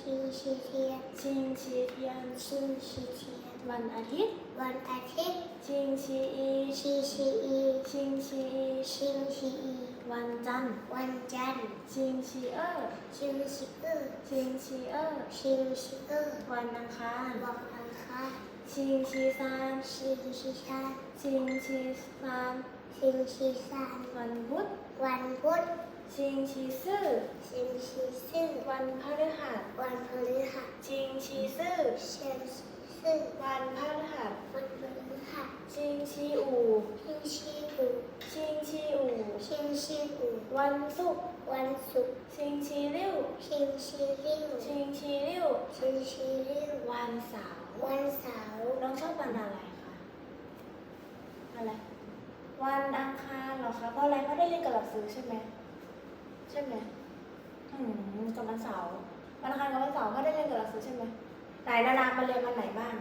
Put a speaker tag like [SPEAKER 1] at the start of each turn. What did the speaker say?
[SPEAKER 1] ชิงชีเทียน
[SPEAKER 2] ชิงชีเทียน
[SPEAKER 1] ชิงชีเทียน
[SPEAKER 2] วันอาทิตย์
[SPEAKER 1] วันอาทิตย์
[SPEAKER 2] ชิงชีอี
[SPEAKER 1] ชีชีอี
[SPEAKER 2] ชิงชีอี
[SPEAKER 1] ชิงชีอี
[SPEAKER 2] วันจันทร์
[SPEAKER 1] วันจันทร์
[SPEAKER 2] ชิงชีเออร์
[SPEAKER 1] ชิงชีเออ
[SPEAKER 2] ชิงชีเออร์
[SPEAKER 1] ชิงชีเออ
[SPEAKER 2] วันอังคาร
[SPEAKER 1] วันอังคาร
[SPEAKER 2] ชิงชีซาน
[SPEAKER 1] ชิงชีชา
[SPEAKER 2] ชิงชีซาน
[SPEAKER 1] ชิงชีซาน
[SPEAKER 2] วันพุธ
[SPEAKER 1] วันพุธ
[SPEAKER 2] ชิงชีซื่อ
[SPEAKER 1] ชิงชีซ
[SPEAKER 2] วันพฤหัส
[SPEAKER 1] วันพฤหัส
[SPEAKER 2] ชิงชีซื่อ
[SPEAKER 1] ชิงชีซื่อ
[SPEAKER 2] วันพฤหัส
[SPEAKER 1] วันพฤหัส
[SPEAKER 2] ชิงชีอู
[SPEAKER 1] ชิงชีอู
[SPEAKER 2] ชิงชีอู
[SPEAKER 1] ชิงชีอู
[SPEAKER 2] วันศุกร์
[SPEAKER 1] วันศุกร์
[SPEAKER 2] ชิงชีริ้ว
[SPEAKER 1] ชิงชีริ้ว
[SPEAKER 2] ชิงชีริ้ว
[SPEAKER 1] ชิงชีริ้ว
[SPEAKER 2] วันเสาร์
[SPEAKER 1] วันเสาร์
[SPEAKER 2] น้องชอบวันอะไรคะอะไรวันอังคารเหรอคะเพราะอะไรเพราะได้เรียนกับหลักสูตรใช่ไหมใช่ไหม อืมกับวันเสาร์วันอังคารกับวันเสาร์เพราได้เรียนกับหลักสูตรใช่ไหมไหนนานามาเรียนวันไหนบ้าง